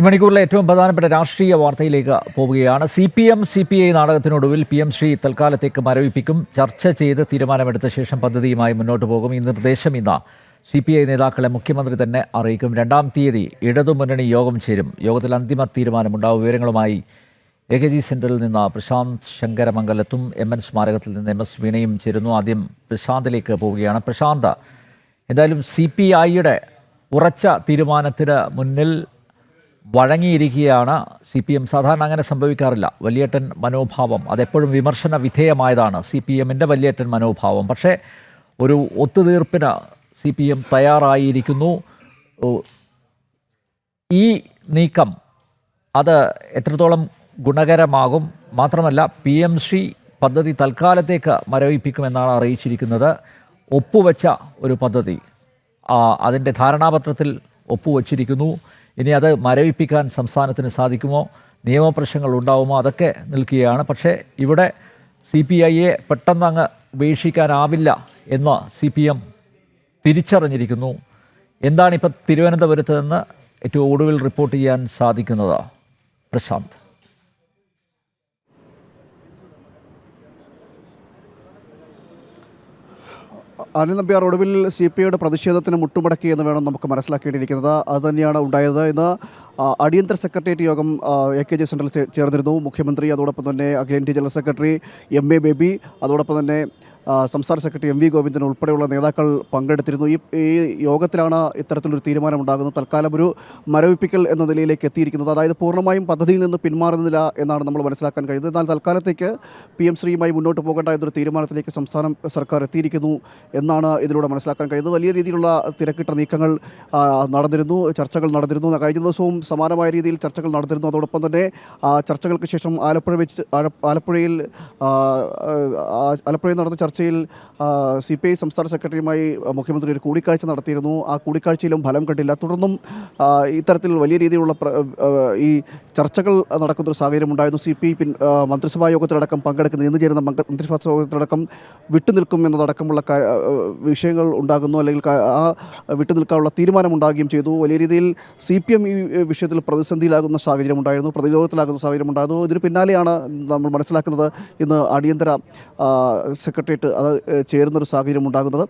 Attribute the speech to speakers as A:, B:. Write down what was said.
A: ഈ മണിക്കൂറിലെ ഏറ്റവും പ്രധാനപ്പെട്ട രാഷ്ട്രീയ വാർത്തയിലേക്ക് പോവുകയാണ്. C P M C P I നാടകത്തിനൊടുവിൽ P M Shri തൽക്കാലത്തേക്ക് മരവിപ്പിക്കും. ചർച്ച ചെയ്ത് തീരുമാനമെടുത്ത ശേഷം പദ്ധതിയുമായി മുന്നോട്ട് പോകും. ഈ നിർദ്ദേശം ഇന്ന് സി പി ഐ നേതാക്കളെ മുഖ്യമന്ത്രി തന്നെ അറിയിക്കും. രണ്ടാം തീയതി ഇടതുമുന്നണി യോഗം ചേരും. യോഗത്തിൽ അന്തിമ തീരുമാനമുണ്ടാവും. വിവരങ്ങളുമായി എ കെ ജി സെന്ററിൽ നിന്ന് പ്രശാന്ത് ശങ്കരമംഗലത്തും എം എൻ സ്മാരകത്തിൽ നിന്ന് എം എസ് വീണയും ചേരുന്നു. ആദ്യം പ്രശാന്തിലേക്ക് പോവുകയാണ്. പ്രശാന്ത് എന്തായാലും സി പി ഐയുടെ ഉറച്ച തീരുമാനത്തിന് മുന്നിൽ വഴങ്ങിയിരിക്കുകയാണ് സി പി എം സാധാരണ അങ്ങനെ സംഭവിക്കാറില്ല. വലിയേട്ടൻ മനോഭാവം അതെപ്പോഴും വിമർശന വിധേയമായതാണ് സി പി എമ്മിന്റെ വലിയേട്ടൻ മനോഭാവം. പക്ഷേ ഒരു ഒത്തുതീർപ്പിന് സി പി എം തയ്യാറായിരിക്കുന്നു ഈ നീക്കം അത് എത്രത്തോളം ഗുണകരമാകും മാത്രമല്ല പി എം ശ്രീ പദ്ധതി തൽക്കാലത്തേക്ക് മരവിപ്പിക്കുമെന്നാണ് അറിയിച്ചിരിക്കുന്നത്. ഒപ്പുവെച്ച ഒരു പദ്ധതി. അതിന്റെ ധാരണാപത്രത്തിൽ ഒപ്പുവച്ചിരിക്കുന്നു. ഇനി അത് മരവിപ്പിക്കാൻ സംസ്ഥാനത്തിന് സാധിക്കുമോ? നിയമപ്രശ്നങ്ങൾ ഉണ്ടാവുമോ? അതൊക്കെ നിൽക്കുകയാണ്. പക്ഷേ ഇവിടെ സി പി ഐയെ പെട്ടെന്ന് അങ്ങ് ഉപേക്ഷിക്കാനാവില്ല എന്ന് സി പി എം തിരിച്ചറിഞ്ഞിരിക്കുന്നു. എന്താണ് ഇപ്പോൾ തിരുവനന്തപുരത്ത് നിന്ന് ഏറ്റവും ഒടുവിൽ റിപ്പോർട്ട് ചെയ്യാൻ സാധിക്കുന്നത്? പ്രശാന്ത്.
B: അനിൽ നമ്പ്യാർ ഒടുവിൽ സി പി ഐയുടെ പ്രതിഷേധത്തിന് മുട്ടുമടക്കി എന്ന് വേണം നമുക്ക് മനസ്സിലാക്കേണ്ടിയിരിക്കുന്നത്. അത് തന്നെയാണ് ഉണ്ടായത്. ഇന്ന് അടിയന്തര സെക്രട്ടേറിയറ്റ് യോഗം എ കെ ജി സെൻട്രൽ ചേർന്നിരുന്നു. മുഖ്യമന്ത്രി അതോടൊപ്പം തന്നെ അഖിലേന്ത്യാ general secretary M A Baby അതോടൊപ്പം തന്നെ സംസ്ഥാന സെക്രട്ടറി എം വി ഗോവിന്ദൻ ഉൾപ്പെടെയുള്ള നേതാക്കൾ പങ്കെടുത്തിരുന്നു. ഈ ഈ യോഗത്തിലാണ് ഇത്തരത്തിലൊരു തീരുമാനമുണ്ടാകുന്നത്. തൽക്കാലം ഒരു മരവിപ്പിക്കൽ എന്ന നിലയിലേക്ക് എത്തിയിരിക്കുന്നത്. അതായത് പൂർണമായും പദ്ധതിയിൽ നിന്ന് പിന്മാറുന്നില്ല എന്നാണ് നമ്മൾ മനസ്സിലാക്കാൻ കഴിയുന്നത്. എന്നാൽ തൽക്കാലത്തേക്ക് പി എം ശ്രീയുമായി മുന്നോട്ട് പോകേണ്ട എന്നൊരു തീരുമാനത്തിലേക്ക് സംസ്ഥാന സർക്കാർ എത്തിയിരിക്കുന്നു എന്നാണ് ഇതിലൂടെ മനസ്സിലാക്കാൻ കഴിയുന്നത്. വലിയ രീതിയിലുള്ള തിരക്കിട്ട നീക്കങ്ങൾ നടന്നിരുന്നു ചർച്ചകൾ നടന്നിരുന്നു. കഴിഞ്ഞ ദിവസവും സമാനമായ രീതിയിൽ ചർച്ചകൾ നടന്നിരുന്നു. അതോടൊപ്പം തന്നെ ചർച്ചകൾക്ക് ശേഷം ആലപ്പുഴ വെച്ച് ആലപ്പുഴയിൽ ആലപ്പുഴയിൽ നടന്ന ചർച്ചയിൽ സി പി ഐ സംസ്ഥാന സെക്രട്ടറിയുമായി മുഖ്യമന്ത്രി ഒരു കൂടിക്കാഴ്ച നടത്തിയിരുന്നു. ആ കൂടിക്കാഴ്ചയിലും ഫലം കണ്ടില്ല. തുടർന്നും ഇത്തരത്തിൽ വലിയ രീതിയിലുള്ള ഈ ചർച്ചകൾ നടക്കുന്നൊരു സാഹചര്യം ഉണ്ടായിരുന്നു. സി പി ഐ പിൻ മന്ത്രിസഭാ യോഗത്തിലടക്കം പങ്കെടുക്കുന്ന. ഇന്ന് ചേരുന്ന മന്ത്രിസഭാ യോഗത്തിലടക്കം വിട്ടുനിൽക്കും എന്നതടക്കമുള്ള വിഷയങ്ങൾ ഉണ്ടാകുന്നു. അല്ലെങ്കിൽ ആ വിട്ടുനിൽക്കാനുള്ള തീരുമാനമുണ്ടാകുകയും ചെയ്തു. വലിയ രീതിയിൽ സി പി എം ഈ വിഷയത്തിൽ പ്രതിസന്ധിയിലാകുന്ന സാഹചര്യം ഉണ്ടായിരുന്നു. പ്രതിരോധത്തിലാകുന്ന സാഹചര്യം ഉണ്ടായിരുന്നു. ഇതിന് പിന്നാലെയാണ് നമ്മൾ മനസ്സിലാക്കുന്നത് ഇന്ന് അടിയന്തര സെക്രട്ടേറിയറ്റ് അത് ചേരുന്നൊരു സാഹചര്യം ഉണ്ടാകുന്നത്